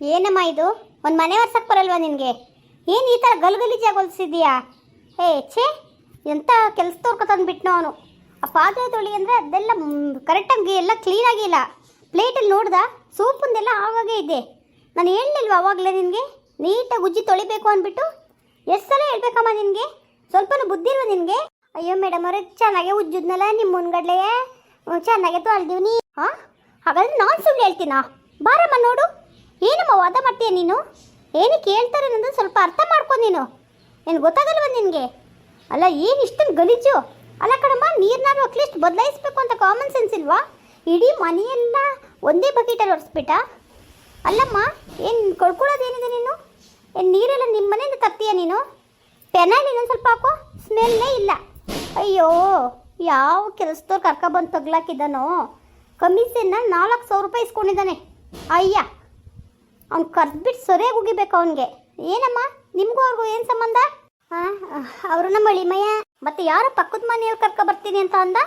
ಏನಮ್ಮ ಇದು? ಒಂದು ಮನೆ ಒರ್ಸಕ್ಕೆ ಬರಲ್ವಾ ನಿನಗೆ? ಏನು ಈ ಥರ ಗಲ್ಗಲೀಜಾಗಿ ಹೊಲ್ಸಿದ್ಯಾ ಏ, ಛೇ ಎಂಥ ಕೆಲಸ ತೋರ್ಕೊತಂದ್ಬಿಟ್ನೋ ಅವನು. ಆ ಪಾತ್ರೆ ತೊಳಿ ಅಂದರೆ ಅದೆಲ್ಲ ಕರೆಕ್ಟಾಗಿ ಎಲ್ಲ ಕ್ಲೀನಾಗಿಲ್ಲ ಪ್ಲೇಟಲ್ಲಿ ನೋಡ್ದ ಸೂಪಂದೆಲ್ಲ ಆವಾಗೇ ಇದೆ. ನಾನು ಹೇಳಲಿಲ್ವ ಅವಾಗಲೇ ನಿನಗೆ? ನೀಟಾಗಿ ಉಜ್ಜಿ ತೊಳಿಬೇಕು ಅಂದ್ಬಿಟ್ಟು? ಎಷ್ಟು ಸಲ ಹೇಳ್ಬೇಕಮ್ಮ ನಿನಗೆ? ಸ್ವಲ್ಪನೂ ಬುದ್ಧಿ ನಿನಗೆ? ಅಯ್ಯೋ ಮೇಡಮ್ ಅವ್ರೆ, ಚೆನ್ನಾಗೆ ಉಜ್ಜಿದ್ನಲ್ಲ ನಿಮ್ಮ ಮುನ್ಗಡ್ಲೆ ಚೆನ್ನಾಗೆ ತೊಳ್ದೀವಿ ನೀ. ಹಾಂ ಹಾಗಾದ್ರೆ ನಾನು ಸುಳ್ಳು ಹೇಳ್ತೀನಾ? ಬಾರಮ್ಮ ನೋಡು. ವಾದ ಮಾಡ್ತೀಯ ನೀನು? ಏನಕ್ಕೆ ಹೇಳ್ತಾರೆ ಅನ್ನೋದು ಸ್ವಲ್ಪ ಅರ್ಥ ಮಾಡ್ಕೊ ನೀನು. ಏನು ಗೊತ್ತಾಗಲ್ವ ನಿನಗೆ? ಅಲ್ಲ, ಏನು ಇಷ್ಟೊಂದು ಗಲೀಜು? ಅಲ್ಲ ಕಣಮ್ಮ ನೀರನ್ನಾರು ಅಟ್ಲೀಸ್ಟ್ ಬದಲಾಯಿಸ್ಬೇಕು ಅಂತ ಕಾಮನ್ ಸೆನ್ಸ್ ಇಲ್ವಾ? ಇಡೀ ಮನೆಯೆಲ್ಲ ಒಂದೇ ಬಕೆಟಲ್ಲಿ ಒರೆಸ್ಬಿಟ್ಟ? ಅಲ್ಲಮ್ಮ, ಏನು ಕಳ್ಕೊಳ್ಳೋದೇನಿದೆ ನೀನು? ಏನು ನೀರೆಲ್ಲ ನಿಮ್ಮ ಮನೆಯಿಂದ ತರ್ತೀಯ ನೀನು? ಪೆನಾಯಿಲ್ ಇನ್ನೊಂದು ಸ್ವಲ್ಪ ಹಾಕೋ. ಸ್ಮೆಲ್ಲೇ ಇಲ್ಲ. ಅಯ್ಯೋ, ಯಾವ ಕೆಲಸದವ್ರು ಕರ್ಕೊಬಂದು ತಗ್ಲಾಕಿದ್ದಾನೋ? ಕಮಿಷನ್ನ ನಾಲ್ಕು ಸಾವಿರ ರೂಪಾಯಿ ಇಸ್ಕೊಂಡಿದ್ದಾನೆ. ಅಯ್ಯ ಅವ್ನು ಕರ್ದ್ಬಿಟ್ಟು ಸೊರೆಗೆ ಉಗಿಬೇಕು ಅವನಿಗೆ. ಏನಮ್ಮ? ನಿಮಗೂ ಅವ್ರಿಗೂ ಏನು ಸಂಬಂಧ? ಹಾಂ ಅವರು ನಮ್ಮ ಅಳಿಮಯ್ಯ. ಮತ್ತೆ ಯಾರೋ ಪಕ್ಕದ ಮನೆಯವ್ರು ಕರ್ಕೊ ಬರ್ತೀನಿ ಅಂತ ಅಂದ?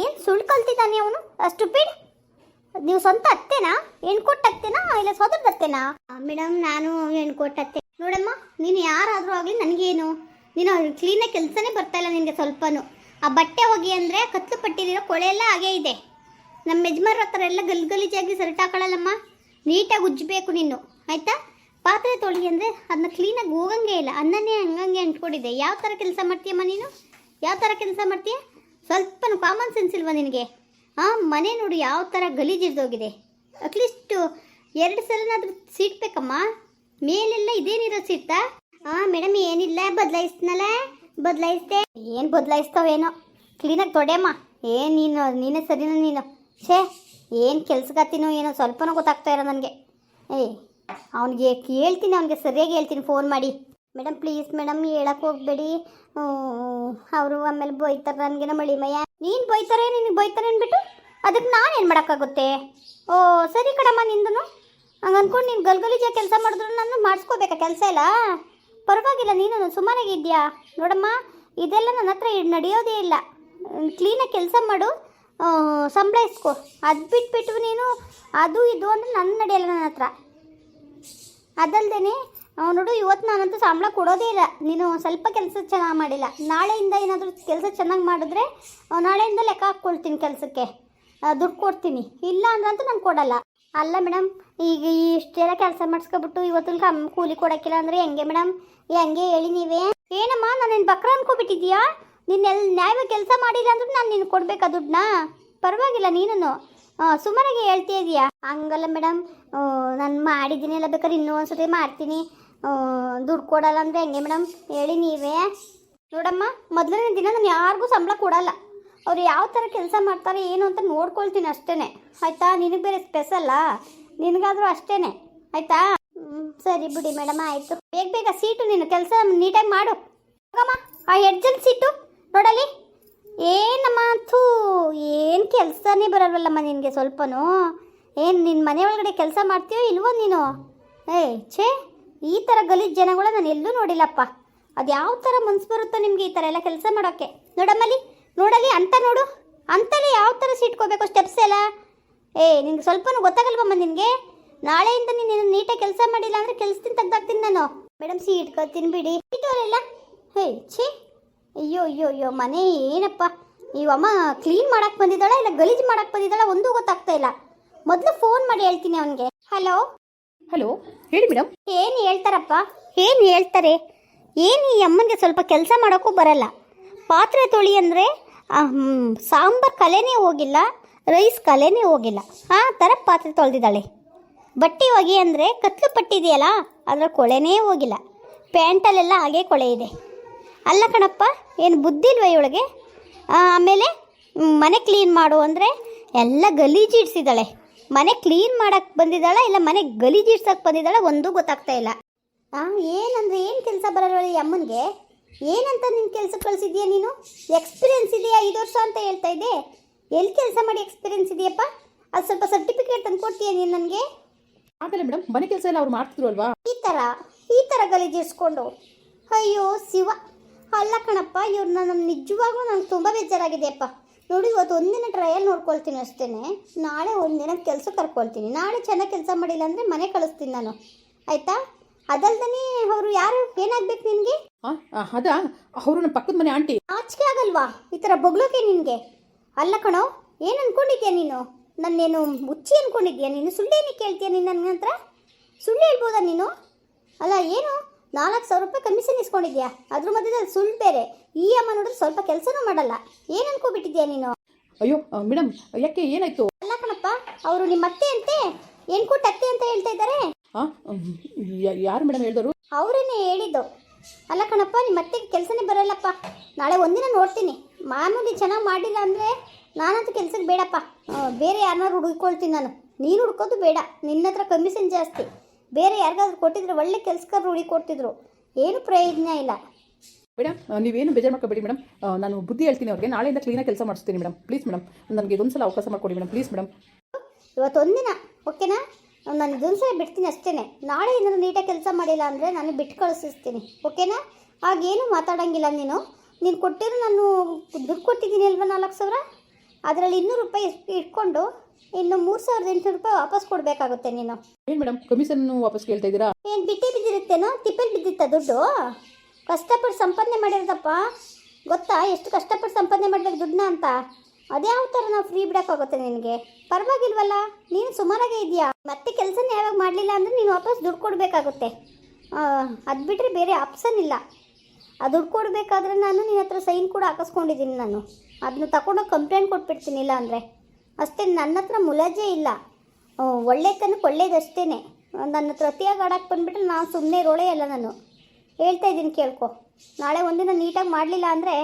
ಏನು ಸುಳ್ಳು ಕಲ್ತಿದ್ದಾನೆ ಅವನು? ಅಷ್ಟು ಬಿಡ್ ನೀವು ಸ್ವಂತ ಅತ್ತೆನಾ? ಹೆಣ್ಕೊಟ್ಟತ್ತೇನಾ ಇಲ್ಲ ಸೋದರದ ಅತ್ತೆನಾ? ಮೇಡಮ್ ನಾನು ಹೆಣ್ಕೊಟ್ಟತ್ತೆ ನೋಡಮ್ಮ, ನೀನು ಯಾರಾದರೂ ಆಗಲಿ ನನಗೇನು? ನೀನು ಕ್ಲೀನಾಗಿ ಕೆಲಸನೇ ಬರ್ತಾ ಇಲ್ಲ ನಿನಗೆ ಸ್ವಲ್ಪನೂ. ಆ ಬಟ್ಟೆ ಹೋಗಿ ಅಂದರೆ ಕತ್ಲು ಪಟ್ಟಿರೋ ಕೊಳೆ ಎಲ್ಲ ಹಾಗೇ ಇದೆ. ನಮ್ಮ ಯಜಮಾನ್ರ ಹತ್ರ ಎಲ್ಲ ಗಲ್ ಗಲೀಜಾಗಿ ಸರಿಟ್ ಹಾಕೊಳ್ಳಲ್ಲಮ್ಮ ನೀಟಾಗಿ ಉಜ್ಜಬೇಕು ನೀನು, ಆಯಿತಾ? ಪಾತ್ರೆ ತೊಳಿ ಅಂದರೆ ಅದನ್ನ ಕ್ಲೀನಾಗಿ ಹೋಗಂಗೆ ಇಲ್ಲ. ಅನ್ನನೇ ಹಂಗಂಗೆ ಅಂದ್ಕೊಂಡಿದ್ದೆ ಯಾವ ಥರ ಕೆಲಸ ಮಾಡ್ತೀಯಮ್ಮ ನೀನು? ಯಾವ ಥರ ಕೆಲಸ ಮಾಡ್ತೀಯ? ಸ್ವಲ್ಪ ಕಾಮನ್ ಸೆನ್ಸ್ ಇಲ್ವಾ ನಿನಗೆ? ಹಾಂ ಮನೆ ನೋಡು ಯಾವ ಥರ ಗಲೀಜಿರ್ದೋಗಿದೆ ಅಟ್ಲೀಸ್ಟ್ ಎರಡು ಸಲನಾದ್ರೂ ಸೀಟ್ಬೇಕಮ್ಮ ಮೇಲೆಲ್ಲ ಇದೇನಿರೋ ಸೀಟ್ತಾ ಹಾಂ ಮೇಡಮ್ ಏನಿಲ್ಲ ಬದಲಾಯಿಸ್ನಲ್ಲ ಬದಲಾಯಿಸ್ದೆ. ಏನು ಬದಲಾಯಿಸ್ತಾವೇನೋ? ಕ್ಲೀನಾಗಿ ತೊಡೆಯಮ್ಮ. ಏನು ನೀನು, ನೀನೇ ಸರಿನಾ ನೀನು? ಛೇ ಏನು ಕೆಲ್ಸಗತ್ತೀನೋ ಏನೋ ಸ್ವಲ್ಪನೂ ಗೊತ್ತಾಗ್ತಾ ಇರೋ ನನಗೆ. ಏಯ್, ಅವನಿಗೆ ಹೇಳ್ತೀನಿ ಅವನಿಗೆ ಸರಿಯಾಗಿ ಹೇಳ್ತೀನಿ ಫೋನ್ ಮಾಡಿ. ಮೇಡಮ್ ಪ್ಲೀಸ್ ಮೇಡಮ್ ಹೇಳಕ್ಕೆ ಹೋಗಬೇಡಿ. ಅವರು ಆಮೇಲೆ ಬೈತಾರೆ ನನಗೆ, ನಮ್ಮ ಮಳಿಮಯ್ಯ ನೀನು ಬೈತಾರೆ ನಿನಗೆ ಬೈತಾರೆ ಅಂದ್ಬಿಟ್ಟು ಅದಕ್ಕೆ ನಾನು ಏನು ಮಾಡೋಕ್ಕಾಗುತ್ತೆ? ಓ, ಸರಿ ಕಣಮ್ಮ ನಿಂದನು. ಹಂಗೆ ಅಂದ್ಕೊಂಡು ನೀನು ಗಲ್ಗಲಿಜ ಕೆಲಸ ಮಾಡಿದ್ರು ನಾನು ಮಾಡಿಸ್ಕೋಬೇಕಾ ಕೆಲಸ ಇಲ್ಲ ಪರವಾಗಿಲ್ಲ, ನೀನು ಸುಮಾರಾಗಿದ್ಯಾ ನೋಡಮ್ಮ, ಇದೆಲ್ಲ ನನ್ನ ಹತ್ರ ನಡೆಯೋದೇ ಇಲ್ಲ. ಕ್ಲೀನಾಗಿ ಕೆಲಸ ಮಾಡು. ಸಂಬಳ ಇಸ್ಕೊ. ಅದು ಬಿಟ್ಬಿಟ್ಟು ನೀನು ಅದು ಇದು ಅಂದರೆ ನನ್ನ ನಡೆಯಲ್ಲ ನನ್ನ ಹತ್ರ. ಅದಲ್ದೇನೆ ನೋಡು ಇವತ್ತು ನಾನಂತೂ ಸಂಬಳ ಕೊಡೋದೇ ಇಲ್ಲ. ನೀನು ಸ್ವಲ್ಪ ಕೆಲಸ ಚೆನ್ನಾಗಿ ಮಾಡಿಲ್ಲ. ನಾಳೆಯಿಂದ ಏನಾದರೂ ಕೆಲಸ ಚೆನ್ನಾಗಿ ಮಾಡಿದ್ರೆ ನಾಳೆಯಿಂದ ಲೆಕ್ಕ ಹಾಕ್ಕೊಳ್ತೀನಿ ಕೆಲಸಕ್ಕೆ. ದುಡ್ಡು ಕೊಡ್ತೀನಿ. ಇಲ್ಲ ಅಂದ್ರಂತೂ ನಾನು ಕೊಡಲ್ಲ. ಅಲ್ಲ ಮೇಡಮ್ ಈಗ ಇಷ್ಟೆಲ್ಲ ಕೆಲಸ ಮಾಡಿಸ್ಕೊಬಿಟ್ಟು ಇವತ್ತು ಕಮ್ಮಿ ಕೂಲಿ ಕೊಡೋಕ್ಕಿಲ್ಲ ಅಂದರೆ ಹೆಂಗೆ ಮೇಡಮ್ ಹೆಂಗೆ ಹೇಳಿ ನೀವೇ? ಏನಮ್ಮ, ನಾನು ಬಕ್ರ ಅನ್ಕೋಬಿಟ್ಟಿದ್ಯಾ ನಿನ್ನೆಲ್ಲ ನ್ಯಾಯವ ಕೆಲಸ ಮಾಡಿಲ್ಲ ಅಂದ್ರೂ ನಾನು ನಿನ್ಗೆ ಕೊಡ್ಬೇಕಾ ದುಡ್ಡನ್ನ? ಪರವಾಗಿಲ್ಲ ನೀನು ಸುಮಾರಾಗಿ ಹೇಳ್ತಾ ಇದೀಯಾ? ಹಂಗಲ್ಲ ಮೇಡಮ್ ನಾನು ಮಾಡಿದ್ದೀನಿ ಎಲ್ಲ ಬೇಕಾದ್ರೆ ಇನ್ನೂ ಒಂದ್ಸತಿ ಮಾಡ್ತೀನಿ. ದುಡ್ಡು ಕೊಡಲ್ಲ ಅಂದರೆ ಹೆಂಗೆ ಮೇಡಮ್ ಹೇಳಿ ನೀವೇ. ನೋಡಮ್ಮ, ಮೊದಲನೇ ದಿನ ನಾನು ಯಾರಿಗೂ ಸಂಬಳ ಕೊಡಲ್ಲ. ಅವ್ರು ಯಾವ ಥರ ಕೆಲಸ ಮಾಡ್ತಾರೆ, ಏನು ಅಂತ ನೋಡ್ಕೊಳ್ತೀನಿ ಅಷ್ಟೇ ಆಯಿತಾ? ನಿನಗೆ ಬೇರೆ ಸ್ಪೆಷಲ್ಲ ನಿನಗಾದರೂ ಅಷ್ಟೇ ಆಯಿತಾ? ಸರಿ ಬಿಡಿ ಮೇಡಮ್ ಆಯಿತು. ಬೇಗ ಬೇಗ ಸೀಟು ನೀನು ಕೆಲಸ ನೀಟಾಗಿ ಮಾಡು. ಹೋಗಮ್ಮ, ಆ ಹೆಡ್ಜಲ್ ಸೀಟು. ನೋಡಲಿ. ಏನಮ್ಮ ಥೂ, ಏನು ಕೆಲಸನೇ ಬರಲ್ವಲ್ಲಮ್ಮ ನಿನಗೆ ಸ್ವಲ್ಪನೂ? ಏನು ನಿನ್ನ ಮನೆ ಒಳಗಡೆ ಕೆಲಸ ಮಾಡ್ತೀಯೋ ಇಲ್ವೋ ನೀನು? ಏಯ್, ಛೇ, ಈ ಥರ ಗಲೀಜು ಜನಗಳ ನಾನು ಎಲ್ಲೂ ನೋಡಿಲ್ಲಪ್ಪ. ಅದು ಯಾವ ಥರ ಮನ್ಸು ಬರುತ್ತೋ ನಿಮಗೆ ಈ ಥರ ಎಲ್ಲ ಕೆಲಸ ಮಾಡೋಕ್ಕೆ ನೋಡಮ್ಮಲ್ಲಿ ನೋಡಲಿ, ಅಂತ ನೋಡು. ಅಂತಲೇ ಯಾವ ಥರ ಸೀಟ್ಕೋಬೇಕು ಸ್ಟೆಪ್ಸ್ ಎಲ್ಲ? ಏ ನಿನಗೆ ಸ್ವಲ್ಪನೂ ಗೊತ್ತಾಗಲ್ವಮ್ಮ ನಿನಗೆ? ನಾಳೆಯಿಂದ ನೀನು ನೀಟಾಗಿ ಕೆಲಸ ಮಾಡಿಲ್ಲ ಅಂದರೆ ಕೆಲಸದಿಂದ ತೆಗ್ದಾಕ್ತೀನಿ ನಾನು. ಮೇಡಮ್, ಸೀಟ್ ಕತ್ತೀನಿ ಬಿಡಿ ಸೀಟವರೆಲ್ಲ ಹೇ ಛೇ. ಅಯ್ಯೋ ಅಯ್ಯೋ ಅಯ್ಯೋ ಮನೆ ಏನಪ್ಪ? ನೀವಮ್ಮ ಕ್ಲೀನ್ ಮಾಡಕ್ಕೆ ಬಂದಿದ್ದಾಳ ಇಲ್ಲ ಗಲೀಜು ಮಾಡಕ್ಕೆ ಬಂದಿದ್ದಾಳ? ಒಂದೂ ಗೊತ್ತಾಗ್ತಾ ಇಲ್ಲ. ಮೊದಲು ಫೋನ್ ಮಾಡಿ ಹೇಳ್ತೀನಿ ಅವನಿಗೆ. ಹಲೋ ಹಲೋ ಹೇಳಿ ಮೇಡಮ್ ಏನು ಹೇಳ್ತಾರಪ್ಪ? ಏನು ಹೇಳ್ತಾರೆ? ಏನು ಈ ಅಮ್ಮನಿಗೆ ಸ್ವಲ್ಪ ಕೆಲಸ ಮಾಡೋಕ್ಕೂ ಬರಲ್ಲ. ಪಾತ್ರೆ ತೊಳಿ ಅಂದರೆ ಸಾಂಬಾರ್ ಕಲೆನೇ ಹೋಗಿಲ್ಲ ರೈಸ್ ಕಲೆನೇ ಹೋಗಿಲ್ಲ. ಆ ಥರ ಪಾತ್ರೆ ತೊಳೆದಿದ್ದಾಳೆ. ಬಟ್ಟೆ ಒಗೆ ಅಂದರೆ ಕತ್ಲು ಪಟ್ಟಿದೆಯಲ್ಲ ಅದರ ಕೊಳೆನೇ ಹೋಗಿಲ್ಲ. ಪ್ಯಾಂಟಲ್ಲೆಲ್ಲ ಹಾಗೆ ಕೊಳೆ ಇದೆ. ಅಲ್ಲ ಕಣಪ್ಪ ಏನು ಬುದ್ಧಿ ಇಲ್ವ ಇವಳಿಗೆ ಆಮೇಲೆ ಮನೆ ಕ್ಲೀನ್ ಮಾಡು ಅಂದರೆ ಎಲ್ಲ ಗಲೀಜು ಇಡ್ಸಿದ್ದಾಳೆ. ಮನೆ ಕ್ಲೀನ್ ಮಾಡೋಕ್ಕೆ ಬಂದಿದ್ದಾಳೆ ಇಲ್ಲ ಮನೆ ಗಲೀಜು ಇಡ್ಸೋಕ್ಕೆ ಬಂದಿದ್ದಾಳೆ ಒಂದೂ ಗೊತ್ತಾಗ್ತಾ ಇಲ್ಲ. ಹಾಂ ಏನಂದ್ರೆ ಏನು ಕೆಲಸ ಬರೋಲ್ಲ ಈ ಅಮ್ಮನಿಗೆ? ಏನಂತ ನಿನ್ನ ಕೆಲಸ ಕಳಿಸಿದ್ಯಾ ನೀನು? ಎಕ್ಸ್ಪೀರಿಯನ್ಸ್ ಇದೆಯಾ ಐದು ವರ್ಷ ಅಂತ ಹೇಳ್ತಾ ಇದ್ದೆ. ಎಲ್ಲಿ ಕೆಲಸ ಮಾಡಿ ಎಕ್ಸ್ಪೀರಿಯನ್ಸ್ ಇದೆಯಪ್ಪ? ಅದು ಸ್ವಲ್ಪ ಸರ್ಟಿಫಿಕೇಟ್ ತಂದು ಕೊಡ್ತೀಯ ನೀನು ನನಗೆ? ಆಗಲ್ಲ ಮೇಡಮ್ ಮನೆ ಕೆಲಸ ಎಲ್ಲ ಅವ್ರು ಮಾಡ್ತಿದ್ರು ಅಲ್ವಾ? ಈ ಥರ ಈ ಥರ ಗಲೀಜಿಡ್ಸ್ಕೊಂಡು ಅಯ್ಯೋ ಶಿವ. ಅಲ್ಲ ಕಣಪ್ಪ ಇವ್ರನ್ನ ನಮ್ಮ ನಿಜವಾಗ್ಲೂ ನಂಗೆ ತುಂಬ ಬೇಜಾರಾಗಿದೆಯಪ್ಪ. ನೋಡಿ ಇವತ್ತು ಒಂದಿನ ಟ್ರಯಲ್ ನೋಡ್ಕೊಳ್ತೀನಿ ಅಷ್ಟೇ ನಾಳೆ ಒಂದಿನ ಕೆಲಸ ಕರ್ಕೊಳ್ತೀನಿ. ನಾಳೆ ಚೆನ್ನಾಗಿ ಕೆಲಸ ಮಾಡಿಲ್ಲ ಅಂದರೆ ಮನೆ ಕಳಿಸ್ತೀನಿ ನಾನು. ಆಯಿತಾ? ಅದಲ್ದೇ ಅವರು ಯಾರು? ಏನಾಗ್ಬೇಕು ನಿನಗೆ? ಅದಾ? ಅವರು ನಮ್ಮ ಪಕ್ಕದ ಮನೆ ಆಂಟಿ. ನಾಚಿಕೆ ಆಗಲ್ವಾ? ಈ ಥರ ಬೊಗ್ಳೋಕೆ ನಿನಗೆ? ಅಲ್ಲ ಕಣೋ ಏನು ಅನ್ಕೊಂಡಿದ್ಯಾ ನೀನು? ನನ್ನೇನು ಮುಚ್ಚಿ ಅನ್ಕೊಂಡಿದ್ಯಾ ನೀನು? ಸುಳ್ಳೇನೇ ಕೇಳ್ತೀಯ ನೀನು ನನ್ನ ಹತ್ರ? ಸುಳ್ಳು ಹೇಳ್ಬೋದಾ ನೀನು? ಅಲ್ಲ ಏನು? ನಾಲ್ಕು ಸಾವಿರ ರೂಪಾಯಿ ಕಮಿಷನ್ ಇಸ್ಕೊಂಡಿದ್ಯಾ? ಅದ್ರ ಮಧ್ಯದಲ್ಲಿ ಸುಳ್ಳು ಬೇರೆ. ಈ ಅಮ್ಮ ನೋಡಿದ್ರೆ ಸ್ವಲ್ಪ ಕೆಲಸನೂ ಮಾಡಲ್ಲ. ಏನು ಅನ್ಕೋಬಿಟ್ಟಿದ್ಯಾ ನೀನು? ಅಯ್ಯೋ ಮೇಡಮ್ ಯಾಕೆ ಏನಾಯ್ತು? ಅಲ್ಲ ಕಣಪ್ಪ ಅವರು ನಿಮ್ಮ ಅತ್ತೆ ಅಂತೆ ಏನು ಕೊಟ್ಟು ಅತ್ತೆ ಅಂತ ಹೇಳ್ತಾ ಇದ್ದಾರೆ? ಯಾರು ಮೇಡಮ್ ಹೇಳಿದವರು ಅವರೇನೆ ಹೇಳಿದ್ದು. ಅಲ್ಲ ಕಣಪ್ಪ ನಿಮ್ಮ ಅತ್ತೆಗೆ ಕೆಲಸನೇ ಬರಲ್ಲಪ್ಪ. ನಾಳೆ ಒಂದಿನ ನೋಡ್ತೀನಿ. ಮಾಮೂಲಿ ಚೆನ್ನಾಗಿ ಮಾಡಿಲ್ಲ ಅಂದರೆ ನಾನಂತೂ ಕೆಲಸಕ್ಕೆ ಬೇಡಪ್ಪ. ಬೇರೆ ಯಾರನ್ನಾರು ಹುಡುಕೊಳ್ತೀನಿ ನಾನು. ನೀನು ಹುಡ್ಕೋದು ಬೇಡ. ನಿನ್ನ ಹತ್ರ ಕಮಿಷನ್ ಜಾಸ್ತಿ. ಬೇರೆ ಯಾರಿಗಾದ್ರೂ ಕೊಟ್ಟಿದ್ರೆ ಒಳ್ಳೆ ಕೆಲಸಕಾರ ರೂಢಿ ಕೊಡ್ತಿದ್ರು. ಏನು ಪ್ರಯೋಜನ ಇಲ್ಲ. ಮೇಡಮ್ ನೀವೇನು ಬೇಜಾರು ಮಾಡ್ಕೋಬೇಡಿ ಮೇಡಮ್ ನಾನು ಬುದ್ಧಿ ಹೇಳ್ತೀನಿ ಅವ್ರಿಗೆ. ನಾಳೆಯಿಂದ ಕ್ಲೀನಾಗಿ ಕೆಲಸ ಮಾಡಿಸ್ತೀನಿ ಮೇಡಮ್ ಪ್ಲೀಸ್ ಮೇಡಮ್ ನನಗೆ ಇದೊಂದು ಸಲ ಅವಕಾಶ ಮಾಡಿಕೊಡಿ ಮೇಡಮ್ ಪ್ಲೀಸ್ ಮೇಡಮ್ ಇವತ್ತೊಂದಿನ ಓಕೆನಾ? ನಾನು ಇದೊಂದು ಸಲ ಬಿಡ್ತೀನಿ ಅಷ್ಟೇ ನಾಳೆ ಏನಾದರೂ ನೀಟಾಗಿ ಕೆಲಸ ಮಾಡಿಲ್ಲ ಅಂದರೆ ನಾನು ಬಿಟ್ಟು ಕಳಿಸ್ತೀನಿ. ಓಕೆನಾ? ಆಗೇನು ಮಾತಾಡೋಂಗಿಲ್ಲ ನೀನು. ನೀನು ಕೊಟ್ಟಿರೋ ನಾನು ದುಡ್ಡು ಕೊಟ್ಟಿದ್ದೀನಿ ಅಲ್ವಾ ನಾಲ್ಕು ಸಾವಿರ? ಅದರಲ್ಲಿ ಇನ್ನೂರು ರೂಪಾಯಿ ಇಟ್ಕೊಂಡು ಇನ್ನು ಮೂರು ಸಾವಿರದ ಎಂಟುನೂರು ರೂಪಾಯಿ ವಾಪಸ್ ಕೊಡಬೇಕಾಗುತ್ತೆ ನೀನು. ಏನು ಮೇಡಮ್ ಕಮಿಷನ್ ವಾಪಸ್ ಕೇಳ್ತಾ ಇದ್ದೀರಾ? ಏನು ಬಿಟ್ಟೆ ಬಿದ್ದಿರುತ್ತೇನೋ? ತಿಪ್ಪಲ್ ಬಿದ್ದಿತ್ತ ದುಡ್ಡು? ಕಷ್ಟಪಟ್ಟು ಸಂಪಾದನೆ ಮಾಡಿರೋದಪ್ಪ. ಗೊತ್ತಾ? ಎಷ್ಟು ಕಷ್ಟಪಟ್ಟು ಸಂಪಾದನೆ ಮಾಡಬೇಕು ದುಡ್ಡನ್ನ ಅಂತ. ಅದ್ಯಾವ ಥರ ನಾವು ಫ್ರೀ ಬಿಡೋಕ್ಕಾಗುತ್ತೆ ನಿನಗೆ? ಪರವಾಗಿಲ್ವಲ್ಲ? ನೀನು ಸುಮಾರಾಗೇ ಇದೆಯಾ ಮತ್ತೆ ಕೆಲಸನ ಯಾವಾಗ ಮಾಡಲಿಲ್ಲ ಅಂದರೆ ನೀನು ವಾಪಸ್ ದುಡ್ಡು ಕೊಡಬೇಕಾಗುತ್ತೆ. ಅದು ಬಿಟ್ಟರೆ ಬೇರೆ ಆಪ್ಷನ್ ಇಲ್ಲ. ಆ ದುಡ್ಡು ಕೊಡಬೇಕಾದ್ರೆ ನಾನು ನಿನ್ನ ಹತ್ರ ಸೈನ್ ಕೂಡ ಹಾಕಿಸ್ಕೊಂಡಿದ್ದೀನಿ ನಾನು. ಅದನ್ನ ತಗೊಂಡೋಗಿ ಕಂಪ್ಲೇಂಟ್ ಕೊಟ್ಬಿಡ್ತೀನಿ ಇಲ್ಲ ಅಂದರೆ. ಅಷ್ಟೇ ನನ್ನ ಹತ್ರ ಮುಲಾಜೆ ಇಲ್ಲ. ಒಳ್ಳೆತನಕ್ಕೆ ಒಳ್ಳೇದಷ್ಟೇ ನನ್ನ ಹತ್ರ ಅತಿಯಾಗಿ ಆಡಕ್ಕೆ ಬಂದುಬಿಟ್ರೆ ನಾನು ಸುಮ್ಮನೆ ರೋಳೆ ಅಲ್ಲ ನಾನು. ಹೇಳ್ತಾ ಇದ್ದೀನಿ ಕೇಳ್ಕೊ. ನಾಳೆ ಒಂದಿನ ನೀಟಾಗಿ ಮಾಡಲಿಲ್ಲ ಅಂದರೆ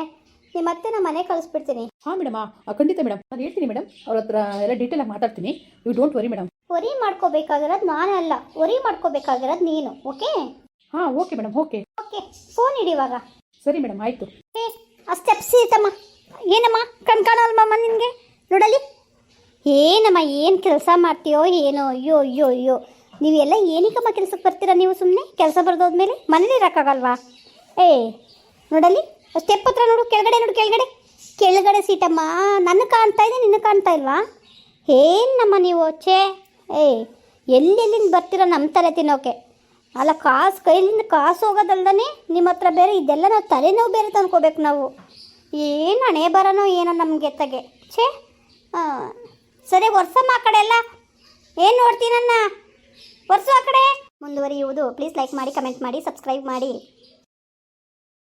ನಿಮ್ಮ ಮತ್ತೆ ನಾನು ಮನೆ ಕಳಿಸ್ಬಿಡ್ತೀನಿ. ಹಾಂ ಮೇಡಮ್. ಖಂಡಿತ ಮೇಡಮ್. ನಾನು ಹೇಳ್ತೀನಿ ಮೇಡಮ್. ಅವ್ರ ಹತ್ರ ಎಲ್ಲ ಆಗಿ ಮಾತಾಡ್ತೀನಿ. You don't worry madam. Worry ಮಾಡ್ಕೋಬೇಕಾಗಿರೋದು ನಾನೇ ಅಲ್ಲ. ವರಿ ಮಾಡ್ಕೋಬೇಕಾಗಿರೋದು ನೀನು ಓಕೆ ಹಾಂ okay madam okay okay phone ಇಡಿ ಇವಾಗ. ಸರಿ ಮೇಡಮ್ ಆಯಿತು. ಏ ಆ ಸ್ಟೆಪ್ಸ್ ಏನಮ್ಮ ಕಣ್ಕಾಣಲ್ವಮ್ಮ ನಿನಗೆ? ನೋಡಲಿ. ಏನಮ್ಮ ಏನು ಕೆಲಸ ಮಾಡ್ತೀಯೋ ಏನೋ? ಅಯ್ಯೋ ಅಯ್ಯೋ ಅಯ್ಯೋ. ನೀವೆಲ್ಲ ಏನಕ್ಕಮ್ಮ ಕೆಲಸಕ್ಕೆ ಬರ್ತೀರಾ ನೀವು ಸುಮ್ಮನೆ ಕೆಲಸ ಬರ್ದೋದ್ಮೇಲೆ ಮನೇಲಿ ಇರೋಕ್ಕಾಗಲ್ವಾ? ಏ ನೋಡಲಿ. ಸ್ಟೆಪ್ ಹತ್ರ ನೋಡು ಕೆಳಗಡೆ ನೋಡು ಕೆಳಗಡೆ. ಕೆಳಗಡೆ ಸೀಟಮ್ಮ ನನಗೆ ಕಾಣ್ತಾ ಇದೆ ನಿನಗೆ ಕಾಣ್ತಾ ಇಲ್ವಾ? ಏನಮ್ಮ ನೀವು ಛೇ. ಏ ಎಲ್ಲೆಲ್ಲಿಂದ ಬರ್ತೀರಾ ನಮ್ಮ ತಲೆ ತಿನ್ನೋಕೆ? ಅಲ್ಲ, ಕಾಸು ಕೈಲಿಂದ ಕಾಸು ಹೋಗೋದಲ್ದೇ ನಿಮ್ಮ ಹತ್ರ ಬೇರೆ ಇದೆಲ್ಲ ನಾವು ತಲೆನೋವು ಬೇರೆ ತಂದ್ಕೋಬೇಕು ನಾವು. ಏನು ಹಣೆ ಬರೋನೋ ಏನೋ ನಮಗೆ ತಗೆ ಛೇ ಸರಿ ವರ್ಷಮ್ಮ ಆ ಕಡೆ ಎಲ್ಲ. ಏನು ನೋಡ್ತೀನನ್ನ ವರ್ಷ ಆ ಕಡೆ. ಮುಂದುವರಿಯುವುದು. ಪ್ಲೀಸ್ ಲೈಕ್ ಮಾಡಿ ಕಮೆಂಟ್ ಮಾಡಿ ಸಬ್ಸ್ಕ್ರೈಬ್ ಮಾಡಿ.